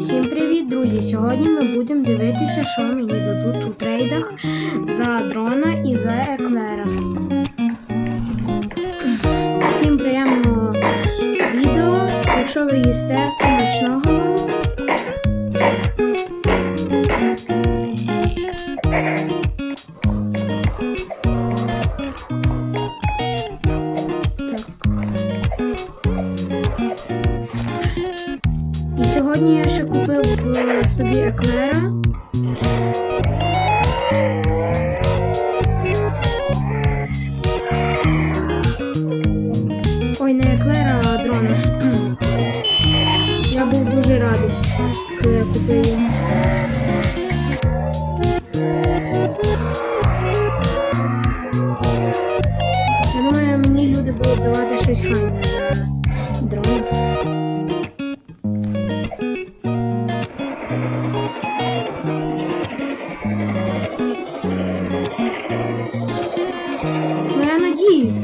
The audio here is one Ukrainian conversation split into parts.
Всім привіт, друзі! Сьогодні ми будемо дивитися, що мені дадуть у трейдах за дрона і за еклера. Всім приємного відео. Якщо ви їсте смачного вам.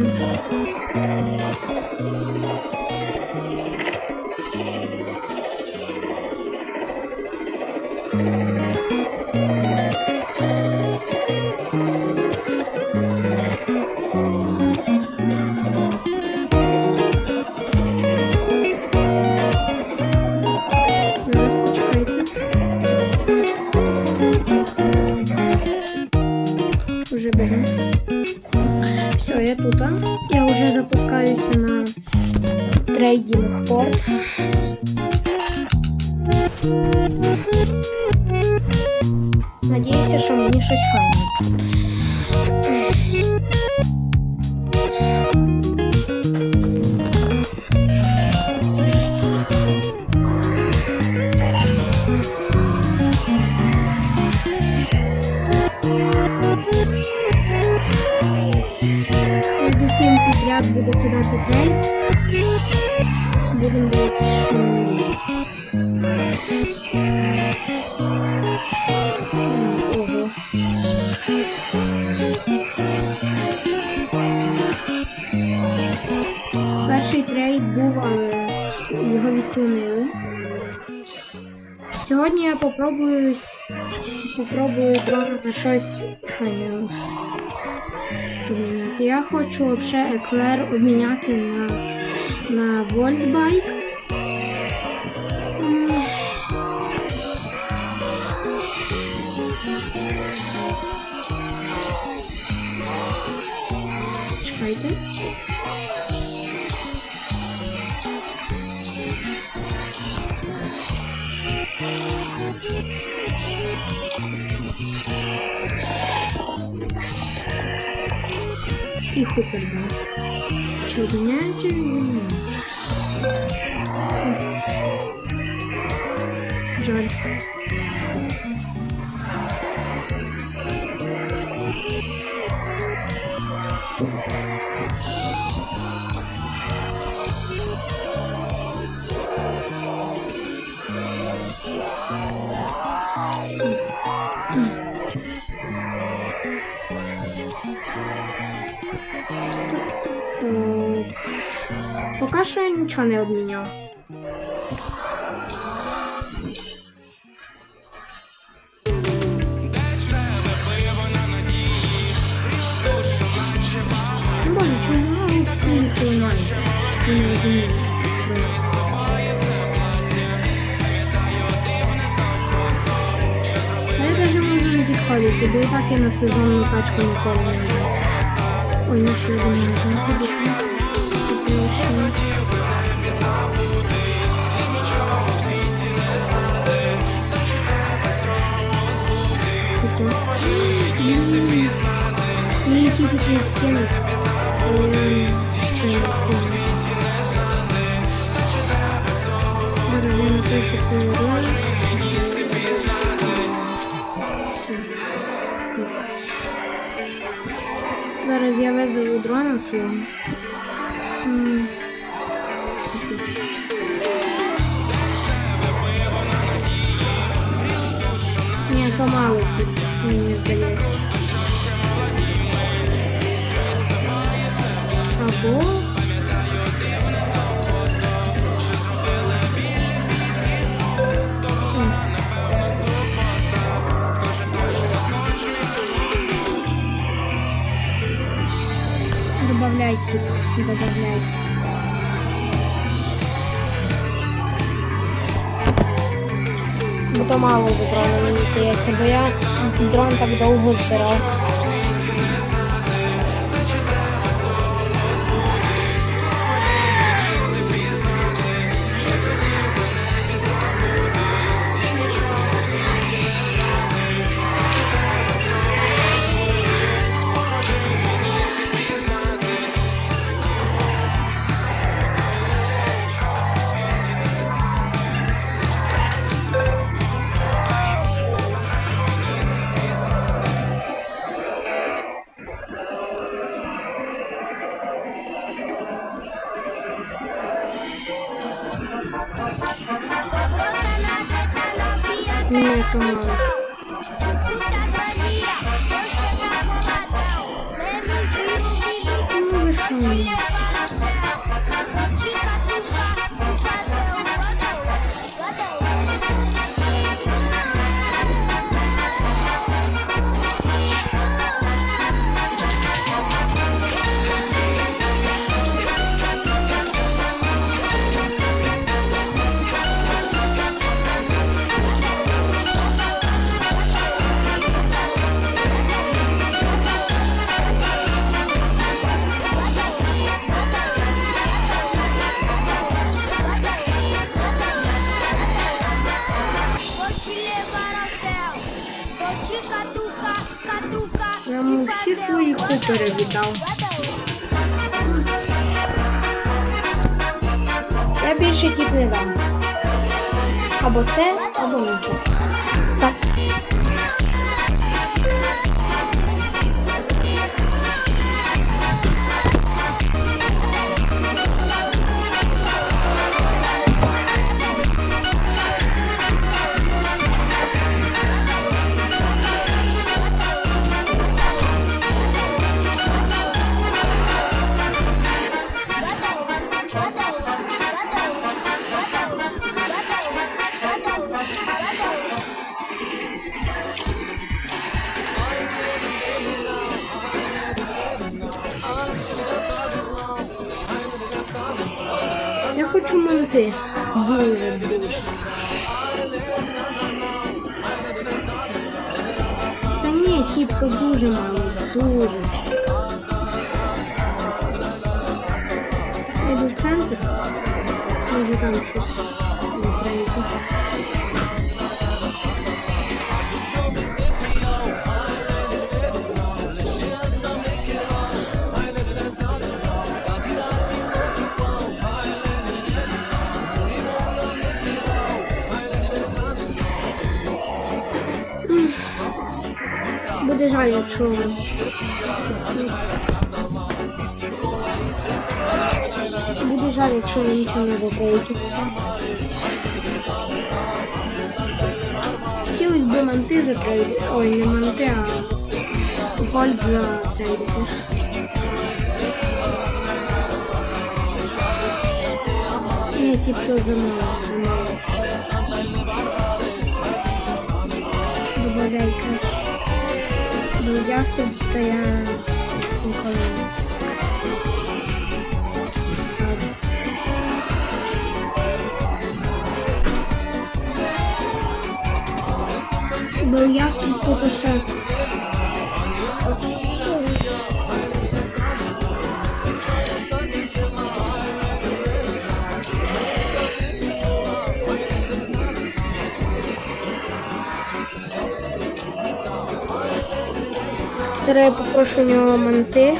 soon. Запускаюся на трейдинг порт. Надіюся, що мені щось файне. Всім буду кидати трейд. Будемо дивитися. Перший трейд був, але його відклонили. Сьогодні я попробую, попробую на щось файне. Я хочу взагалі еклер обміняти на, на вольтбайк. І хупер дав. Чи обміняється він? Жаль. Так. Поки що я нічого не обміняв. Ну, Боже, чому всі відклоняєте? Я не розумію. Просто. Можу не підходити, бо і так я на сезонну тачку ніколи не йду. Ой, ну один магазин підійшов. Тобто, Мені тільки що я хуй. Зараз я напишу телеграм. Все. Тут. Зараз я везу дрона свого. Тип, добавляй. Бо то мало забрано, мені здається, бо я дрон так довго збирав. Ні, то мало. Ну, ви що хупери. Я більше тіп не дам. Або це, або нічого. Так. Хочу дуже. Та ні, тіпка дуже мало, дуже. Я йду в центр. Може там щось затрейду. Буде жаль, якщо. Буде жаль, якщо ви нічого не закриєте. Хотілося б манти затрейдити. Ой, не манти, а гольд затрейдити. Ні, тип то замало, замало. Добавляй кеш. Яступ, то я ніколи не. ястреб только яступ я попрошу у нього манти.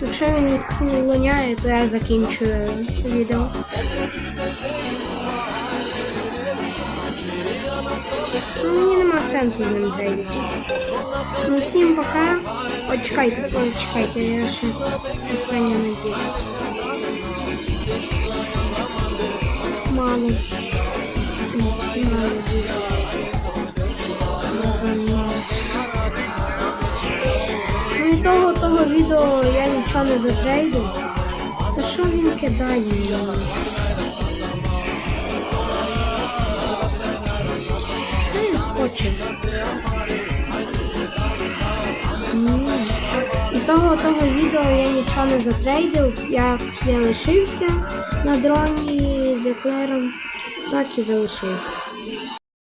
Якщо він відклоняє, то я закінчую відео. Ну, мені нема сенсу з ним трейдитись. Ну, всім пока. Почекайте, почекайте, я ще остання надіжда. Мало. Ні. знаю. Ну і того того відео я нічого не затрейдив. Та що він кидає Того того відео я нічого не затрейдив, як я лишився на дроні з еклером, так і залишився.